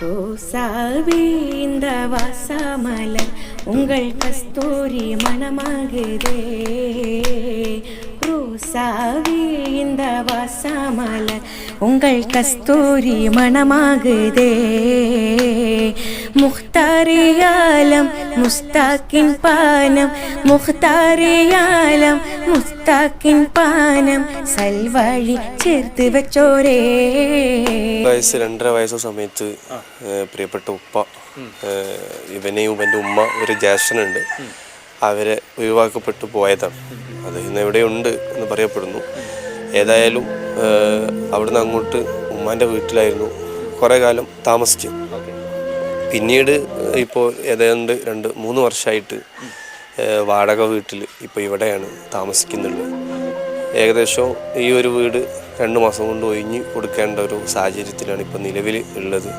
ரோசாவே இந்த வாசாமலர் உங்கள் கஸ்தூரி மனமாகுதே. ரோசாவே இந்த வாசாமலர் உங்கள் கஸ்தூரி மணமாகுதே മുഖ്താറിയാലം മുസ്താക്കിൻ പാനം. മുഖ്താറിയാലം മുസ്താക്കിൻ പാനം. സൽവഴി ചേർത്ത് വെച്ചോരേ. വയസ്സ് രണ്ടര വയസ്സ് സമയത്ത് പ്രിയപ്പെട്ട ഉപ്പ ഇവനെയും ഇവന്റെ ഉമ്മ ഒരു ജ്യേഷ്ഠനുണ്ട്. അവരെ ഒഴിവാക്കപ്പെട്ടു പോയതാണ്. അത് ഇന്ന് എവിടെയുണ്ട് എന്ന് പറയപ്പെടുന്നു. ഏതായാലും അവിടുന്ന് അങ്ങോട്ട് ഉമ്മാന്റെ വീട്ടിലായിരുന്നു. കുറേ കാലം താമസിച്ചു. പിന്നീട് ഇപ്പോൾ ഏതാണ്ട് രണ്ട് മൂന്ന് വർഷമായിട്ട് വാടക വീട്ടിൽ ഇപ്പോൾ ഇവിടെയാണ് താമസിക്കുന്നുള്ളത് ഏകദേശം ഈ ഒരു വീട് രണ്ട് മാസം കൊണ്ട് ഒഴിഞ്ഞ് കൊടുക്കേണ്ട ഒരു സാഹചര്യത്തിലാണ് ഇപ്പോൾ നിലവിൽ ഉള്ളത്.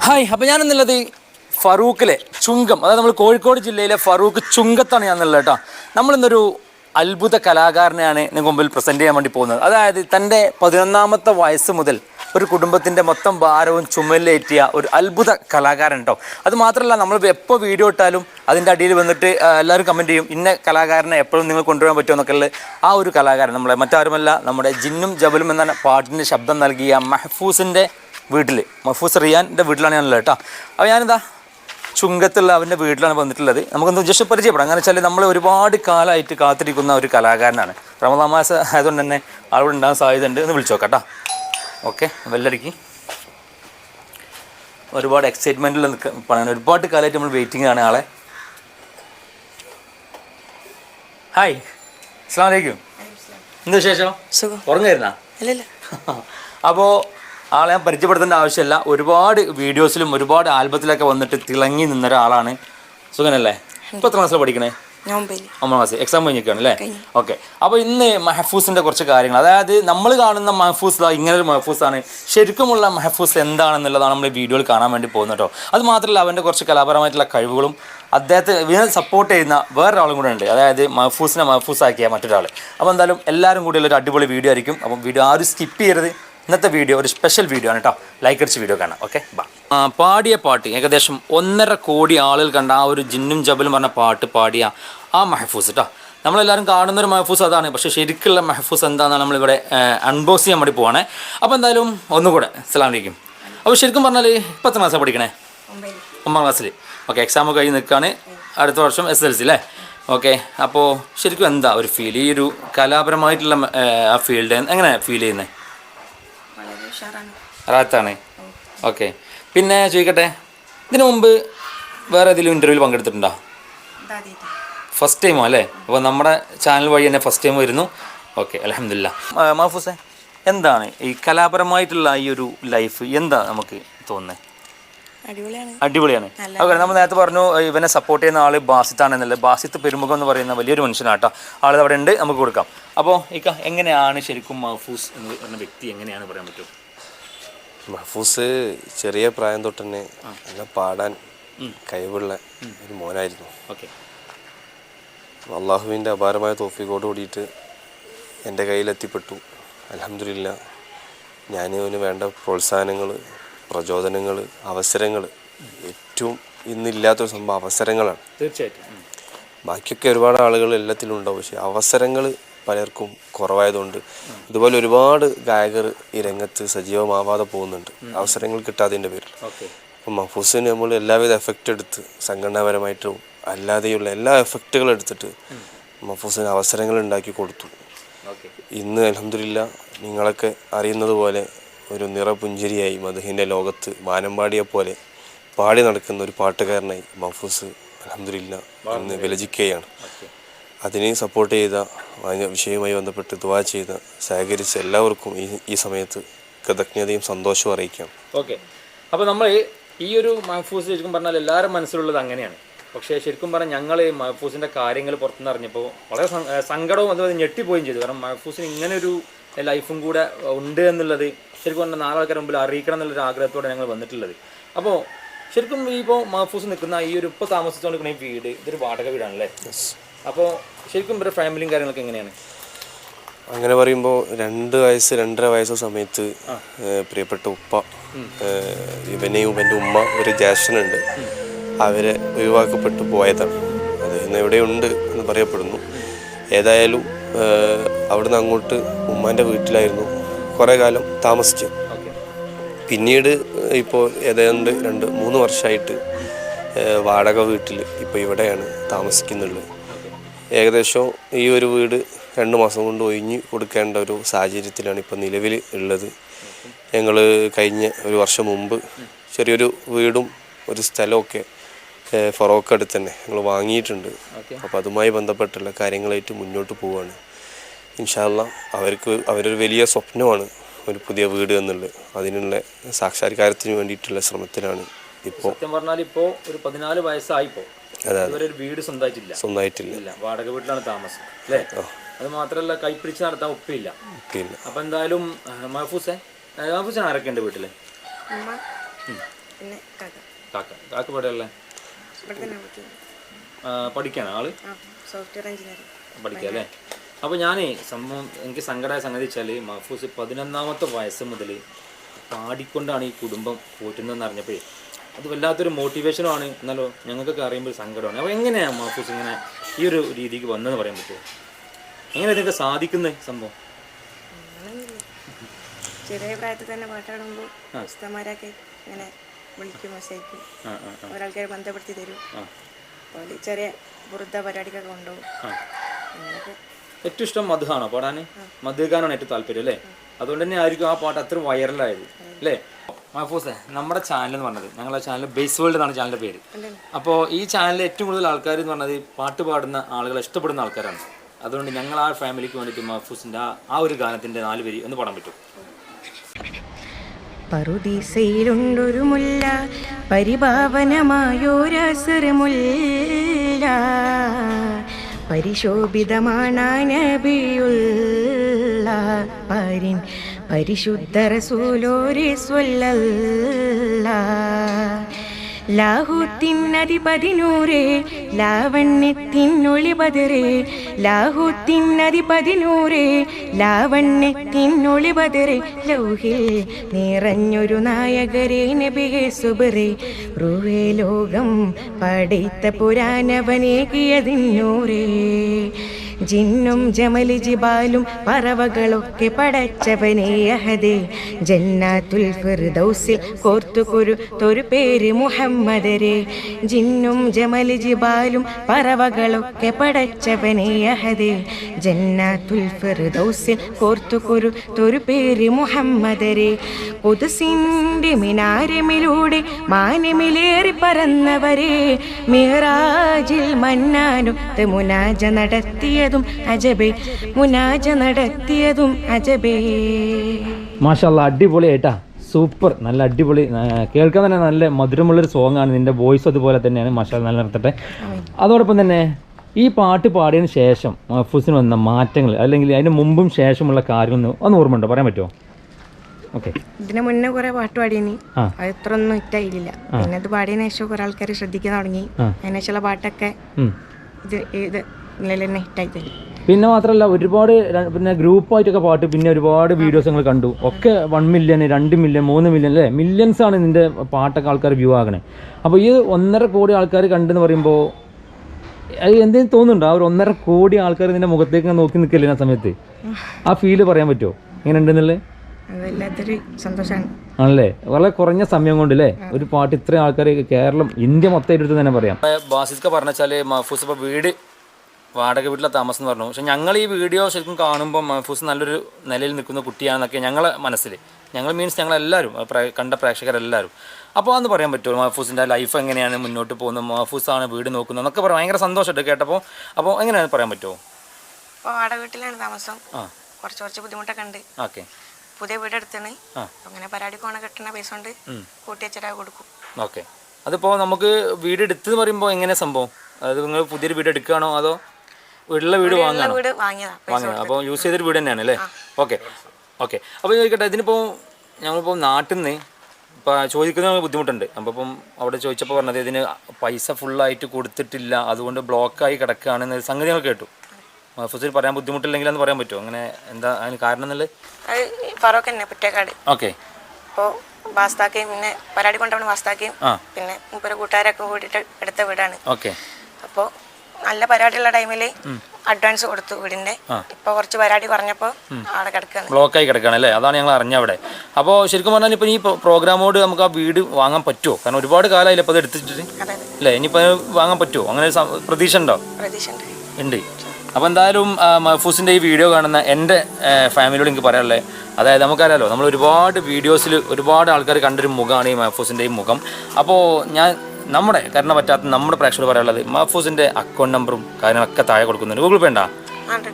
ഹായ് അപ്പോൾ ഞാനെന്നുള്ളത് ഫറൂഖിലെ ചുങ്കം അതായത് നമ്മൾ കോഴിക്കോട് ജില്ലയിലെ ഫറൂഖ് ചുങ്കത്താണ് ഞാൻ ഉള്ളത് കേട്ടോ. നമ്മളിന്നൊരു അത്ഭുത കലാകാരനെയാണ് നിങ്ങൾക്ക് മുമ്പിൽ പ്രസന്റ് ചെയ്യാൻ വേണ്ടി പോകുന്നത്. അതായത് തന്റെ പതിനൊന്നാമത്തെ വയസ്സ് മുതൽ ഒരു കുടുംബത്തിന്റെ മൊത്തം ഭാരവും ചുമലിലേറ്റിയ ഒരു അത്ഭുത കലാകാരൻ കേട്ടോ. അത് മാത്രമല്ല നമ്മൾ എപ്പോൾ വീഡിയോ ഇട്ടാലും അതിന്റെ അടിയിൽ വന്നിട്ട് എല്ലാവരും കമന്റ് ചെയ്യും ഇന്ന കലാകാരനെ എപ്പോഴും നിങ്ങൾ കൊണ്ടുവരാൻ പറ്റുമോ? എന്നൊക്കെ ഉള്ള ആ ഒരു കലാകാരൻ നമ്മളെ മറ്റാരുമല്ല നമ്മുടെ ജിന്നും ജബലും എന്ന പാട്ടിന് ശബ്ദം നൽകിയ മെഹഫൂസിന്റെ വീട്ടിൽ മഹഫൂസ് റിയാന്റെ വീട്ടിലാണ് ഞാനുള്ളത് കേട്ടോ. അപ്പോൾ ഞാനെന്താ ചുങ്കത്തുള്ള അവന്റെ വീട്ടിലാണ് വന്നിട്ടുള്ളത്. നമുക്കൊന്ന് ജസ്റ്റ് പരിചയപ്പെടാം. അങ്ങനെ വെച്ചാൽ നമ്മൾ ഒരുപാട് കാലമായിട്ട് കാത്തിരിക്കുന്ന ഒരു കലാകാരനാണ്. റമദാമാസ മാസം ആയതുകൊണ്ട് തന്നെ അവിടെ ഉണ്ടാകാൻ സാധ്യതയുണ്ട് എന്ന് വിളിച്ചു നോക്കാം കേട്ടോ. ഓക്കെ വെല്ലടിക്ക് ഒരുപാട് എക്സൈറ്റ്മെന്റിൽ പറയാൻ ഒരുപാട് കാലമായിട്ട് നമ്മൾ വെയിറ്റിംഗ് ആണ് ആളെ. ഹായ് അസ്സാം വലൈക്കും എന്ത് വിശേഷം? ഉറങ്ങായിരുന്നാ? അപ്പോൾ ആളെ ഞാൻ പരിചയപ്പെടുത്തേണ്ട ആവശ്യമില്ല. ഒരുപാട് വീഡിയോസിലും ഒരുപാട് ആൽബത്തിലൊക്കെ വന്നിട്ട് തിളങ്ങി നിന്ന ഒരാളാണ് സുഖനല്ലേ? ഇപ്പോൾ എത്ര ക്ലാസ്സിലാണ് പഠിക്കണേ? മാസം ഒമ്പതാം ക്ലാസ്. എക്സാം കഴിഞ്ഞിരിക്കുകയാണ് അല്ലേ? ഓക്കെ അപ്പോൾ ഇന്ന് മഹഫൂസിന്റെ കുറച്ച് കാര്യങ്ങൾ. അതായത് നമ്മൾ കാണുന്ന മഹഫൂസ് ഇങ്ങനൊരു ഇങ്ങനെ ഒരു മഹഫൂസാണ്. ശരിക്കുമുള്ള മഹഫൂസ് എന്താണെന്നുള്ളതാണ് നമ്മൾ വീഡിയോയിൽ കാണാൻ വേണ്ടി പോകുന്നത് കേട്ടോ. അത് മാത്രമല്ല അവന്റെ കുറച്ച് കലാപരമായിട്ടുള്ള കഴിവുകളും അദ്ദേഹത്തെ ഇതിനെ സപ്പോർട്ട് ചെയ്യുന്ന വേറൊരാളും കൂടെ ഉണ്ട്. അതായത് മഹഫൂസിനെ മഹഫൂസാക്കിയ മറ്റൊരാൾ അപ്പോൾ എന്തായാലും എല്ലാവരും കൂടിയുള്ള ഒരു അടിപൊളി വീഡിയോ ആയിരിക്കും. അപ്പം വീഡിയോ ആരും സ്കിപ്പ് ചെയ്യരുത്. ഇന്നത്തെ വീഡിയോ ഒരു സ്പെഷ്യൽ വീഡിയോ ആണ് കേട്ടോ ലൈക്ക് അടിച്ച് വീഡിയോ കാണാം. ഓക്കെ ബാ പാടിയ പാട്ട് ഏകദേശം ഒന്നര കോടി ആളുകൾ കണ്ട ആ ഒരു ജിന്നും ജബലും പറഞ്ഞ പാട്ട് പാടിയ ആ മെഹഫൂസ് കേട്ടോ നമ്മളെല്ലാവരും കാണുന്ന ഒരു മെഹഫൂസ് അതാണ്. പക്ഷേ ശരിക്കുള്ള മെഹഫൂസ് എന്താണെന്നാണ് നമ്മളിവിടെ അൺബോക്സ് ചെയ്യാൻ വേണ്ടി പോവാണേ. അപ്പോൾ എന്തായാലും ഒന്നുകൂടെ. അസ്സലാമു അലൈക്കും. അപ്പോൾ ശരിക്കും പറഞ്ഞാൽ ഇപ്പം എത്ര ക്ലാസ്സാണ് പഠിക്കണേ? ഒമ്പതാം ക്ലാസ്സിൽ ഓക്കെ എക്സാം കഴിഞ്ഞ് നിൽക്കുകയാണ് അടുത്ത വർഷം എസ് എൽ സി അല്ലേ ഓക്കെ അപ്പോൾ ശരിക്കും എന്താ ഒരു ഫീൽ ഈ ഒരു കലാപരമായിട്ടുള്ള ആ ഫീൽഡ് എങ്ങനെ ഫീൽ ചെയ്യുന്നത് റാത്താണ്. ഓക്കെ. പിന്നെ ചോദിക്കട്ടെ ഇതിനു മുമ്പ് വേറെ ഏതെങ്കിലും ഇന്റർവ്യൂവിൽ പങ്കെടുത്തിട്ടുണ്ടോ? ഫസ്റ്റ് ടൈമോ അല്ലേ? അപ്പോൾ നമ്മുടെ ചാനൽ വഴി തന്നെ ഫസ്റ്റ് ടൈം വരുന്നു. ഓക്കെ അലഹമില്ല മാഫൂസെ എന്താണ് ഈ കലാപരമായിട്ടുള്ള ഈ ഒരു ലൈഫ് എന്താ നമുക്ക് തോന്നുന്നത് അടിപൊളിയാണ്. അടിപൊളിയാണ്. ഓക്കെ നമ്മൾ നേരത്തെ പറഞ്ഞു ഇവനെ സപ്പോർട്ട് ചെയ്യുന്ന ആൾ ബാസിത്താണെന്നല്ലേ ബാസിത്ത് പെരുമുഖം എന്ന് പറയുന്ന വലിയൊരു മനുഷ്യനാട്ടോ ആളത് അവിടെ ഉണ്ട് നമുക്ക് കൊടുക്കാം. അപ്പോൾ ഇക്ക എങ്ങനെയാണ് ശരിക്കും മഹഫൂസ് എന്ന് പറഞ്ഞ വ്യക്തി എങ്ങനെയാണ് പറയാൻ പറ്റും? മഹഫൂസ് ചെറിയ പ്രായം തൊട്ട് തന്നെ നല്ല പാടാൻ കഴിവുള്ള ഒരു മോനായിരുന്നു. അള്ളാഹുവിന്റെ അപാരമായ തോഫിക്കോട് കൂടിയിട്ട് എന്റെ കയ്യിലെത്തിപ്പെട്ടു. അലഹമില്ല ഞാൻ അവന് വേണ്ട പ്രോത്സാഹനങ്ങൾ പ്രചോദനങ്ങൾ അവസരങ്ങൾ ഏറ്റവും ഇന്നില്ലാത്തൊരു സംഭവം അവസരങ്ങളാണ്. തീർച്ചയായിട്ടും. ബാക്കിയൊക്കെ ഒരുപാട് ആളുകൾ എല്ലാത്തിലും ഉണ്ടാവും. പക്ഷേ അവസരങ്ങൾ പലർക്കും കുറവായതുകൊണ്ട് ഇതുപോലെ ഒരുപാട് ഗായകർ ഈ രംഗത്ത് സജീവമാവാതെ പോകുന്നുണ്ട്. അവസരങ്ങൾ കിട്ടാതിന്റെ പേരിൽ. അപ്പം മഹഫൂസിന് നമ്മൾ എല്ലാവിധ എഫക്റ്റ് എടുത്ത് സംഘടനാപരമായിട്ടും അല്ലാതെയുള്ള എല്ലാ എഫക്റ്റുകളും എടുത്തിട്ട് മഹഫൂസിന് അവസരങ്ങൾ ഉണ്ടാക്കി കൊടുത്തു. ഇന്ന് അലഹമില്ല നിങ്ങളൊക്കെ അറിയുന്നത് പോലെ ഒരു നിറപുഞ്ചിരിയായി മധുഹിന്റെ ലോകത്ത് വാനമ്പാടിയെ പോലെ പാടി നടക്കുന്ന ഒരു പാട്ടുകാരനായി മഹഫൂസ് അലഹമില്ല ഇന്ന് വിലജിക്കുകയാണ് അതിനെ സപ്പോർട്ട് ചെയ്ത വിഷയവുമായി ബന്ധപ്പെട്ട് ദുവാ ചെയ്ത് സഹകരിച്ച എല്ലാവർക്കും ഈ ഈ സമയത്ത് കൃതജ്ഞതയും സന്തോഷവും അറിയിക്കാം. ഓക്കെ അപ്പോൾ നമ്മൾ ഈ ഒരു മഹഫൂസ് ശരിക്കും പറഞ്ഞാൽ എല്ലാവരും മനസ്സിലുള്ളത് അങ്ങനെയാണ്. പക്ഷേ ശരിക്കും പറഞ്ഞാൽ ഞങ്ങൾ മഹഫൂസിന്റെ കാര്യങ്ങൾ പുറത്തുനിന്ന് അറിഞ്ഞപ്പോൾ വളരെ സങ്ക- സങ്കടവും അതുപോലെ ഞെട്ടിപ്പോയും ചെയ്തു. കാരണം മഹഫൂസിന് ഇങ്ങനെ ഒരു ലൈഫും കൂടെ ഉണ്ട് എന്നുള്ളത് ശരിക്കും പറഞ്ഞാൽ നാലാൾക്കാരുടെ മുമ്പിൽ അറിയിക്കണം എന്നുള്ളൊരു ആഗ്രഹത്തോടെ ഞങ്ങൾ വന്നിട്ടുള്ളത്. അപ്പോൾ ശരിക്കും ഈ ഇപ്പോൾ മഹഫൂസ് നിൽക്കുന്ന ഈ ഒരു ഇപ്പോൾ താമസിച്ചുകൊണ്ടിരിക്കുന്ന ഈ വീട് ഇതൊരു വാടക വീടാണല്ലേ? അപ്പോൾ ശരിക്കും ഇവരുടെ ഫാമിലിയും കാര്യങ്ങളൊക്കെ എങ്ങനെയാണ്? അങ്ങനെ പറയുമ്പോൾ രണ്ട് വയസ്സ് രണ്ടര വയസ്സ് സമയത്ത് പ്രിയപ്പെട്ട ഉപ്പ ഇവനെയും എന്റെ ഉമ്മ ഒരു ജ്യേഷ്ഠനുണ്ട്. അവരെ ഒഴിവാക്കപ്പെട്ടു പോയതാണ്. അത് ഇന്ന് എവിടെയുണ്ട് എന്ന് പറയപ്പെടുന്നു. ഏതായാലും അവിടുന്ന് അങ്ങോട്ട് ഉമ്മാന്റെ വീട്ടിലായിരുന്നു കുറേ കാലം താമസിച്ചു. പിന്നീട് ഇപ്പോൾ ഏതാണ്ട് രണ്ട് മൂന്ന് വർഷമായിട്ട് വാടക വീട്ടിൽ ഇപ്പോൾ ഇവിടെയാണ് താമസിക്കുന്നുള്ളത് ഏകദേശം ഈ ഒരു വീട് രണ്ട് മാസം കൊണ്ട് ഒഴിഞ്ഞ് കൊടുക്കേണ്ട ഒരു സാഹചര്യത്തിലാണ് ഇപ്പോൾ നിലവിൽ ഉള്ളത്. ഞങ്ങൾ കഴിഞ്ഞ ഒരു വർഷം മുമ്പ് ചെറിയൊരു വീടും ഒരു സ്ഥലമൊക്കെ ഫറോക്ക് അടുത്ത് തന്നെ ഞങ്ങൾ വാങ്ങിയിട്ടുണ്ട്. അപ്പോൾ അതുമായി ബന്ധപ്പെട്ടുള്ള കാര്യങ്ങളായിട്ട് മുന്നോട്ട് പോവുകയാണ് ഇൻഷാല്ല അവർക്ക് അവരൊരു വലിയ സ്വപ്നമാണ് ഒരു പുതിയ വീട് എന്നുള്ളത്. അതിനുള്ള സാക്ഷാത്കാരത്തിന് വേണ്ടിയിട്ടുള്ള ശ്രമത്തിലാണ് ഇപ്പോൾ സത്യം പറഞ്ഞാൽ ഇപ്പോൾ ഒരു പതിനാല് വയസ്സായിപ്പോൾ അതെ വീട് സ്വന്തമായിട്ടില്ല. സ്വന്തമായിട്ടില്ല. ഇല്ല വാടക വീട്ടിലാണ് താമസം അല്ലേ? അത് മാത്രമല്ല കൈപ്പിടിച്ച് നടത്താൻ ഒപ്പില്ല. അപ്പൊ എന്തായാലും മഹഫൂസേ ആ, മഹഫൂസിന് ആരൊക്കെ ഉണ്ട് വീട്ടിൽ? പിന്നെ കാക്ക. കാക്ക. ഇവിടെ തന്നെ പഠിക്കാണ് ആൾ? സോഫ്റ്റ്വെയർ എഞ്ചിനീയർ പഠിക്കുക അല്ലേ? അപ്പോൾ ഞാനേ സംഭവം എനിക്ക് സങ്കടമായ സംഗതി വെച്ചാൽ മഹഫൂസ് പതിനൊന്നാമത്തെ വയസ്സ് മുതൽ പാടിക്കൊണ്ടാണ് ഈ കുടുംബം പോറ്റുന്നതെന്ന് അറിഞ്ഞപ്പോഴേ അത് വല്ലാത്തൊരു മോട്ടിവേഷനുമാണ് എന്നാലോ ഞങ്ങൾക്കൊക്കെ അറിയുമ്പോൾ ഒരു സങ്കടമാണ്. അപ്പോൾ എങ്ങനെയാണ് മാഫൂസ് ഇങ്ങനെ ഈ ഒരു രീതിക്ക് വന്നതെന്ന് പറയാൻ പറ്റുമോ? എങ്ങനെ ഇതൊക്കെ സാധിക്കുന്നത് സംഭവം? ചെറിയ പ്രായത്തിൽ തന്നെ പാട്ടാടുമ്പോൾ ഉസ്താമാരൊക്കെ ഇങ്ങനെ വിളിക്കും മെസ്സേജ് ഒരാൾക്കാരെ ബന്ധപ്പെടുത്തി തരും. ചെറിയ വൃദ്ധ പരിപാടിക്കൊക്കെ കൊണ്ടുപോകും. ഏറ്റവും ഇഷ്ടം മധുഹാണോ പാടാൻ മധുഗാനാണ് ഏറ്റവും താല്പര്യം അല്ലേ? അതുകൊണ്ട് തന്നെ ആയിരിക്കും ആ പാട്ട് അത്ര വൈറലായത് അല്ലേ? മഹഫൂസേ നമ്മുടെ ചാനൽ എന്ന് പറഞ്ഞത്. ഞങ്ങളുടെ ചാനൽ ബേസ് വേൾഡ് എന്നാണ് ചാനലിന്റെ പേര്. അപ്പോൾ ഈ ചാനലിൽ ഏറ്റവും കൂടുതൽ ആൾക്കാർ എന്ന് പറഞ്ഞത് പാട്ട് പാടുന്ന ആളുകളെ ഇഷ്ടപ്പെടുന്ന ആൾക്കാരാണ്. അതുകൊണ്ട് ഞങ്ങൾ ആ ഫാമിലിക്ക് വേണ്ടിയിട്ട് മഹഫൂസിന്റെ ആ ആ ഒരു ഗാനത്തിന്റെ നാല് പേര് ഒന്ന് പാടാൻ പറ്റും. പറുദീസയിലുണ്ടൊരു മുല്ല പരിഭാവനമായോരസുരമുല്ല പരിശോഭിതമാണ് നബിയുള്ള പരിൻ പരിശുദ്ധ റസൂലോരെ സ്വല്ലല്ല ലാഹുത്തിനധിപതിനൂറേ ലാവണ്യത്തിനൊളി ബദറേ ലാഹുത്തിനധിപതിനൂറേ ലാവണ്യത്തിനൊളി ബദറേ ലൗഹിൽ നിറഞ്ഞൊരു നായകരെ നബിയെ സുബറേ റുവേ ലോകം പടൈത്ത പുരാനവനേകിയതിന്നൂറേ ജിന്നും ജമലി ജിബാലും പറവകളൊക്കെ പടച്ചവനെ അഹദേ. ജന്നാത്തുൽ ഫിർദൗസിൽ കോർത്തു കുരു തൊരു പേര് മുഹമ്മദരെ. ജിന്നും ജമലി ജിബാലും പറവകളൊക്കെ പടച്ചവനെ അഹദേ. ജന്നാത്തുൽ ഫിർദൗസിൽ കോർത്തു കുരു തൊരു പേര് മുഹമ്മദരെ. പുതുസിന്റെ മിനാരമിലൂടെ മാനമിലേറി പറന്നവരെ. മിഹറാജിൽ മന്നാനും മുനാജ നടത്തിയതും അജബേ മുനാജ നടത്തിയതും അജബേ. മാഷല്ല അടിപൊളിയായിട്ടാ. സൂപ്പർ. നല്ല അടിപൊളി കേൾക്കാൻ തന്നെ നല്ല മധുരമുള്ളൊരു സോങ് ആണ്. നിന്റെ വോയിസ് അതുപോലെ തന്നെയാണ് മാഷാ നല്ല നിർത്തട്ടെ. അതോടൊപ്പം തന്നെ ഈ പാട്ട് പാടിയതിന് ശേഷം മഹഫൂസിന് വന്ന മാറ്റങ്ങൾ അല്ലെങ്കിൽ അതിന് മുമ്പും ശേഷമുള്ള കാര്യങ്ങൾ ഒന്ന് ഓർമ്മയുണ്ടോ? പറയാൻ പറ്റുമോ? ഇതിനു ഇതിന് മുന്നേ കുറെ പാട്ട് പാടിയിനി. അത് ഇത്ര ഒന്നും ഇറ്റായില്ല പിന്നെ അത് പാടിയതിനു ശേഷം കുറെ ആൾക്കാർ ശ്രദ്ധിക്കാൻ തുടങ്ങി. അതിനുശേഷമുള്ള പാട്ടൊക്കെ ഇത് ഇത് പിന്നെ മാത്രമല്ല ഒരുപാട് പിന്നെ ഗ്രൂപ്പായിട്ടൊക്കെ പാട്ട് പിന്നെ ഒരുപാട് വീഡിയോസ് ഞങ്ങൾ കണ്ടു. ഒക്കെ വൺ മില്യൺ രണ്ട് മില്യൺ മൂന്ന് മില്യൺ അല്ലേ? മില്യൺസ് ആണ് നിന്റെ പാട്ടൊക്കെ ആൾക്കാർ വ്യൂ ആകണേ. അപ്പോൾ ഈ ഒന്നര കോടി ആൾക്കാർ കണ്ടെന്ന് പറയുമ്പോൾ അത് എന്തെങ്കിലും തോന്നുന്നുണ്ടോ? ആ ഒരു ഒന്നര കോടി ആൾക്കാർ നിന്റെ മുഖത്തേക്ക് നോക്കി നിൽക്കില്ലേ ആ സമയത്ത്? ആ ഫീൽ പറയാൻ പറ്റുമോ എങ്ങനെ ഉണ്ടെന്നുള്ളത് ആണല്ലേ? വളരെ കുറഞ്ഞ സമയം കൊണ്ട് അല്ലേ? ഒരു പാട്ട് ഇത്രയും ആൾക്കാർ കേരളം ഇന്ത്യ മൊത്തം എടുത്ത് തന്നെ പറയാം. ബാസിസ്ക പറഞ്ഞാൽ മഹഫൂസ് ഇപ്പൊ വീട് വാടക വീട്ടിലെ താമസം എന്ന് പറഞ്ഞു. പക്ഷെ ഞങ്ങൾ ഈ വീഡിയോ ശരിക്കും കാണുമ്പോൾ മഹഫൂസ് നല്ലൊരു നിലയിൽ നിൽക്കുന്ന കുട്ടിയാണെന്നൊക്കെ ഞങ്ങളെ മനസ്സിൽ ഞങ്ങൾ മീൻസ് ഞങ്ങളെല്ലാവരും കണ്ട പ്രേക്ഷകരെല്ലാവരും അപ്പോൾ അന്ന് പറയാൻ പറ്റുമോ? മഹഫൂസിന്റെ ലൈഫ് എങ്ങനെയാണ് മുന്നോട്ട് പോകുന്നത്? മഹഫൂസാണ് വീട് നോക്കുന്നത് എന്നൊക്കെ പറയാം. ഭയങ്കര സന്തോഷമായിട്ട് കേട്ടപ്പോൾ അപ്പോൾ എങ്ങനെയാണ് പറയാൻ പറ്റുമോ? അപ്പോൾ വാടക വീട്ടിലാണ് താമസം. കുറച്ച് കുറച്ച് ബുദ്ധിമുട്ടൊക്കെ ഉണ്ട്. ഓക്കെ. പുതിയ വീട് എടുത്താണ്. അങ്ങനെ പരാതി കോണ കെട്ടണ പൈസ ഉണ്ട് കൂട്ടി കൊടുക്കും. ഓക്കെ. അതിപ്പോൾ നമുക്ക് വീട് എടുത്ത് പറയുമ്പോൾ എങ്ങനെ സംഭവം? അതായത് നിങ്ങൾ പുതിയൊരു വീട് എടുക്കുകയാണോ അതോ വീട്ടിലെ വീട് ഉള്ള വാങ്ങുകയാണോ? വീട് വാങ്ങിയതാ പൈസ അപ്പോൾ യൂസ് ചെയ്തൊരു വീട് തന്നെയാണ് അല്ലേ ഓക്കെ. ഓക്കെ. അപ്പോൾ ചോദിക്കട്ടെ ഇതിനിപ്പോൾ ഞങ്ങളിപ്പോൾ നാട്ടിൽ നിന്ന് അപ്പോൾ ചോദിക്കുന്ന ബുദ്ധിമുട്ടുണ്ട്. അപ്പോൾ ഇപ്പം അവിടെ ചോദിച്ചപ്പോൾ പറഞ്ഞത് ഇതിന് പൈസ ഫുള്ളായിട്ട് കൊടുത്തിട്ടില്ല അതുകൊണ്ട് ബ്ലോക്കായി കിടക്കുകയാണെന്ന് സംഗതി ഞങ്ങൾ കേട്ടു. മഹഫൂസിൽ പറയാൻ ബുദ്ധിമുട്ടില്ലെങ്കിലെന്ന് പറയാൻ പറ്റുമോ? അങ്ങനെ എന്താ അതിന് കാരണം എന്നുള്ളത് അത് ഫറോക്ക് തന്നെ പുറ്റേക്കാട് ഓക്കെ. അപ്പോൾ വാസ്താക്കയും പിന്നെ പരാടി കൊണ്ടവണ് വാസ്താക്കയും പിന്നെ കൂട്ടുകാരൊക്കെ കൂടിയിട്ട് എടുത്ത വീടാണ്. ഓക്കെ. അപ്പോൾ നല്ല പരിപാടിയുള്ള ടൈമിൽ അഡ്വാൻസ് കൊടുത്തു വീടിന്റെ. ഇപ്പൊ കുറച്ച് പരിപാടി പറഞ്ഞപ്പോ അവിടെ കിടക്കുകയാണ് ബ്ലോക്കായി കിടക്കുകയാണ് അല്ലേ? അതാണ് ഞങ്ങൾ അറിഞ്ഞ അവിടെ. അപ്പോൾ ശരിക്കും പറഞ്ഞാൽ ഇപ്പൊ ഈ പ്രോഗ്രാമോട് നമുക്ക് ആ വീട് വാങ്ങാൻ പറ്റുമോ കാരണം ഒരുപാട് കാലമായില്ല ഇപ്പൊ അത് എടുത്തിട്ട്? അല്ലേ? ഇനിയിപ്പോ വാങ്ങാൻ പറ്റുമോ അങ്ങനെ പ്രതീക്ഷ ഉണ്ടോ? പ്രതീക്ഷ ഉണ്ട്. അപ്പൊ അപ്പോൾ എന്തായാലും മഹഫൂസിന്റെ മഹഫൂസിന്റെ ഈ വീഡിയോ കാണുന്ന എന്റെ ആ, ഫാമിലിയോട് എനിക്ക് പറയാനുള്ളത് അതായത് നമുക്കറിയാലോ നമ്മൾ ഒരുപാട് വീഡിയോസിൽ ഒരുപാട് ആൾക്കാർ കണ്ടൊരു മുഖമാണ് ഈ മഹഫൂസിന്റെ ഈ മുഖം. അപ്പോൾ ഞാൻ നമ്മുടെ കാരണം പറ്റാത്ത നമ്മുടെ പ്രേക്ഷകർ പറയാനുള്ളത് മഹഫൂസിന്റെ അക്കൗണ്ട് നമ്പറും കാര്യങ്ങളൊക്കെ താഴെ കൊടുക്കുന്നുണ്ട്. ഗൂഗിൾ പേ അല്ലെ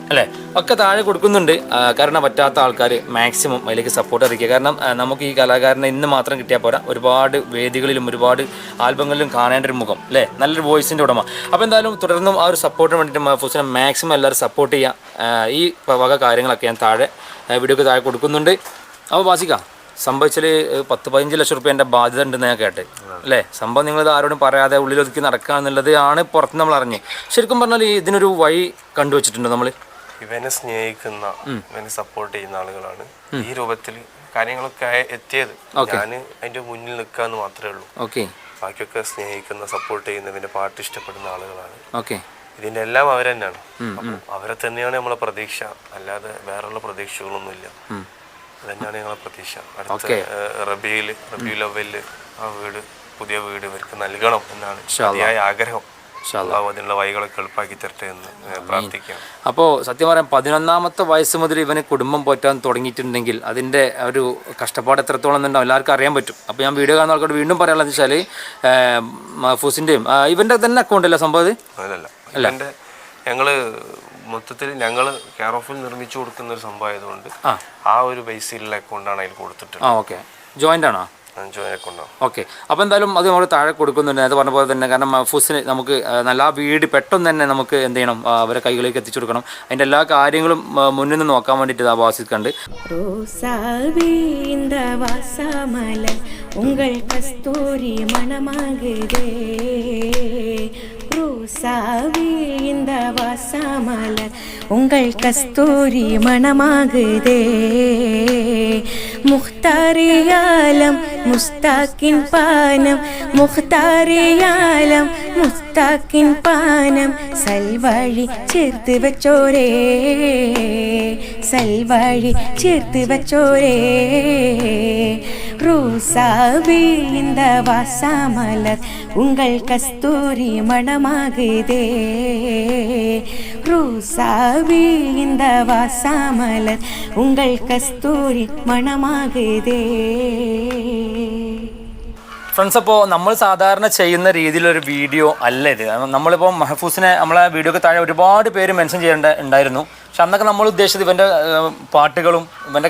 അല്ലേ? ഒക്കെ താഴെ കൊടുക്കുന്നുണ്ട്. കാരണം പറ്റാത്ത ആൾക്കാർ മാക്സിമം അതിലേക്ക് സപ്പോർട്ട് അറിയിക്കുക. കാരണം നമുക്ക് ഈ കലാകാരനെ ഇന്ന് മാത്രം കിട്ടിയാൽ പോരാ. ഒരുപാട് വേദികളിലും ഒരുപാട് ആൽബങ്ങളിലും കാണേണ്ട ഒരു മുഖം അല്ലേ? നല്ലൊരു വോയിസിന്റെ ഉടമ. അപ്പോൾ എന്തായാലും തുടർന്നും ആ ഒരു സപ്പോർട്ടിന് വേണ്ടിയിട്ട് മഹഫൂസിനെ മാക്സിമം എല്ലാവരും സപ്പോർട്ട് ചെയ്യുക ഈ വക കാര്യങ്ങളൊക്കെ ഞാൻ താഴെ വീഡിയോക്ക് താഴെ കൊടുക്കുന്നുണ്ട്. അപ്പോൾ വാസിക്ക സംഭവിച്ചാൽ പത്ത് പതിനഞ്ച് ലക്ഷം റുപ്യ എന്റെ ബാധ്യത ഉണ്ടെന്ന് ഞാൻ കേട്ട്. അല്ലേ? സംഭവം നിങ്ങൾ ആരോടും പറയാതെ ഉള്ളിലൊതുക്കി നടക്കുക എന്നുള്ളത് ആണ് പുറത്ത് നമ്മൾ അറിഞ്ഞ്. ശരിക്കും പറഞ്ഞാൽ ഇതിനൊരു വഴി കണ്ടുവച്ചിട്ടുണ്ടോ നമ്മൾ ഇവനെ സ്നേഹിക്കുന്ന ഇവനെ സപ്പോർട്ട് ചെയ്യുന്ന ആളുകളാണ് ഈ രൂപത്തിൽ കാര്യങ്ങളൊക്കെ എത്തിയത്. ഞാൻ അതിന്റെ മുന്നിൽ നിൽക്കാന്ന് മാത്രമേ ഉള്ളൂ. ഓക്കെ. ബാക്കിയൊക്കെ സ്നേഹിക്കുന്ന സപ്പോർട്ട് ചെയ്യുന്ന ഇവന്റെ പാട്ട് ഇഷ്ടപ്പെടുന്ന ആളുകളാണ്. ഓക്കെ. ഇതിന്റെ എല്ലാം അവരെന്നാണ് അവരെ തന്നെയാണ് നമ്മളെ പ്രതീക്ഷ. അല്ലാതെ വേറെയുള്ള പ്രതീക്ഷകളൊന്നുമില്ല. അതന്നെയാണ് ഞങ്ങളെ പ്രതീക്ഷ. അടുത്ത റബിയിൽ റബിയുൽ അവലിൽ ആ വീട് പുതിയ വീട് ഇവർക്ക് നൽകണം എന്നാണ്. ശരിയായ ആഗ്രഹം. അതിനുള്ള വഴികളൊക്കെ എളുപ്പാക്കി തരട്ടെ എന്ന് പ്രാർത്ഥിക്കാം. അപ്പോൾ സത്യം പറയാം പതിനൊന്നാമത്തെ വയസ്സ് മുതൽ ഇവന് കുടുംബം പോറ്റാൻ തുടങ്ങിയിട്ടുണ്ടെങ്കിൽ അതിന്റെ ഒരു കഷ്ടപ്പാട് എത്രത്തോളം എന്നുണ്ടാവും എല്ലാവർക്കും അറിയാൻ പറ്റും. അപ്പോൾ ഞാൻ വീഡിയോ കാണുന്ന ആൾക്കോട് വീണ്ടും പറയാനുള്ളത് വെച്ചാൽ മഹഫൂസിന്റെയും ഇവന്റെ തന്നെ അക്കൗണ്ട് അല്ലേ സംഭവം എന്റെ ഞങ്ങൾ മൊത്തത്തിൽ ഞങ്ങൾ കെയർ ഓഫിൽ നിർമ്മിച്ചു കൊടുക്കുന്ന ഒരു സംഭവം ആയതുകൊണ്ട് ആ. ഒരു ബേസിലുള്ള അക്കൗണ്ടാണ് അതിൽ കൊടുത്തിട്ടുള്ളത്. ഓക്കെ ജോയിന്റ് ആണോ? ഓക്കെ അപ്പോൾ എന്തായാലും അത് നമ്മൾ താഴെ കൊടുക്കുന്നുണ്ട്. നേരത്തെ പറഞ്ഞ പോലെ തന്നെ കാരണം ഫുസിന് നമുക്ക് നല്ല ആ വീട് പെട്ടെന്ന് തന്നെ നമുക്ക് എന്ത് ചെയ്യണം? അവരെ കൈകളിലേക്ക് എത്തിച്ചു കൊടുക്കണം. അതിന്റെ എല്ലാ കാര്യങ്ങളും മുന്നിൽ നിന്ന് നോക്കാൻ വേണ്ടിയിട്ട് ആ വാസിക്കുണ്ട് ഉങ്ങൾ കസ്തൂരി മണമാകുതേ கஸ்தூரி மணமாகுதே ரோசாவே இந்த வாசமலர் உங்கள் கஸ்தூரி மணமாகுதே முக்தாரியாலம் முஸ்தாக்கின் பானம் முக்தாரியாலம் മുസ്താക്കിൻ പാനം സൽവഴി ചേർത്ത് വെച്ചോരേ സൽവഴി ചേർത്ത് വെച്ചോരേ റോസാവേ இந்த வாசமலர் உங்கள் கஸ்தூரி மணமாகுதே ரோசாவே இந்த வாசாமலர் உங்கள் கஸ்தூரி மணமாகுதே ഫ്രണ്ട്സ് അപ്പോൾ നമ്മൾ സാധാരണ ചെയ്യുന്ന രീതിയിലൊരു വീഡിയോ അല്ല ഇത്. നമ്മളിപ്പോൾ മഹഫൂസിനെ നമ്മളെ വീഡിയോക്ക് താഴെ ഒരുപാട് പേര് മെൻഷൻ ചെയ്യേണ്ട ഉണ്ടായിരുന്നു. പക്ഷെ അന്നൊക്കെ നമ്മൾ ഉദ്ദേശിച്ചത് ഇവന്റെ പാട്ടുകളും ഇവന്റെ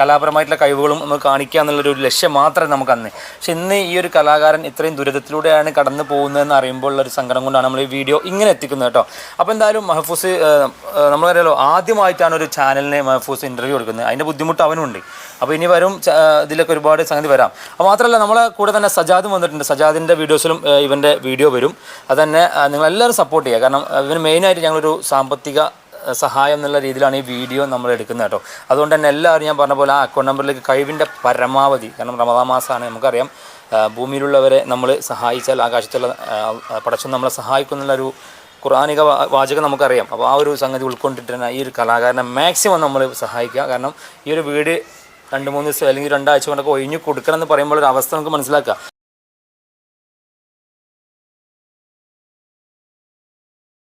കലാപരമായിട്ടുള്ള കഴിവുകളും നമുക്ക് കാണിക്കുക എന്നുള്ളൊരു ലക്ഷ്യം മാത്രമേ നമുക്ക് അന്ന്. പക്ഷെ ഇന്ന് ഈ ഒരു കലാകാരൻ ഇത്രയും ദുരിതത്തിലൂടെയാണ് കടന്നു പോകുന്നതെന്ന് അറിയുമ്പോൾ ഉള്ള ഒരു സങ്കടം കൊണ്ടാണ് നമ്മൾ ഈ വീഡിയോ ഇങ്ങനെ എത്തിക്കുന്നത് കേട്ടോ. അപ്പോൾ എന്തായാലും മഹഫൂസ് നമ്മളറിയാലോ ആദ്യമായിട്ടാണ് ഒരു ചാനലിനെ മഹഫൂസ് ഇന്റർവ്യൂ കൊടുക്കുന്നത് അതിന്റെ ബുദ്ധിമുട്ട് അവനുണ്ട്. അപ്പോൾ ഇനി വരും ഇതിലൊക്കെ ഒരുപാട് സംഗതി വരാം. അപ്പോൾ മാത്രമല്ല നമ്മളെ കൂടെ തന്നെ സജാദും വന്നിട്ടുണ്ട്. സജാദിന്റെ വീഡിയോസിലും ഇവന്റെ വീഡിയോ വരും. അത് തന്നെ നിങ്ങളെല്ലാവരും സപ്പോർട്ട് ചെയ്യുക. കാരണം ഇവന് മെയിനായിട്ട് ഞങ്ങളൊരു സാമ്പത്തിക സഹായം എന്നുള്ള രീതിയിലാണ് ഈ വീഡിയോ നമ്മൾ എടുക്കുന്നത് കേട്ടോ. അതുകൊണ്ട് തന്നെ എല്ലാവരും ഞാൻ പറഞ്ഞ പോലെ ആ അക്കൗണ്ട് നമ്പറിലേക്ക് കഴിവിന്റെ പരമാവധി കാരണം റമദാ മാസമാണ് നമുക്കറിയാം ഭൂമിയിലുള്ളവരെ നമ്മൾ സഹായിച്ചാൽ ആകാശത്തുള്ള പടച്ചും നമ്മളെ സഹായിക്കുന്നുള്ളൊരു ഖുർആാനിക വാ- വാചകം നമുക്കറിയാം. അപ്പോൾ ആ ഒരു സംഗതി ഉൾക്കൊണ്ടിട്ട് തന്നെ ഈ ഒരു കലാകാരനെ മാക്സിമം നമ്മൾ സഹായിക്കുക. കാരണം ഈ ഒരു വീട് രണ്ട് മൂന്ന് ദിവസം അല്ലെങ്കിൽ രണ്ടാഴ്ച കൊണ്ടൊക്കെ ഒഴിഞ്ഞു കൊടുക്കണം എന്ന് പറയുമ്പോൾ ഒരു അവസ്ഥ നമുക്ക് മനസ്സിലാക്കുക.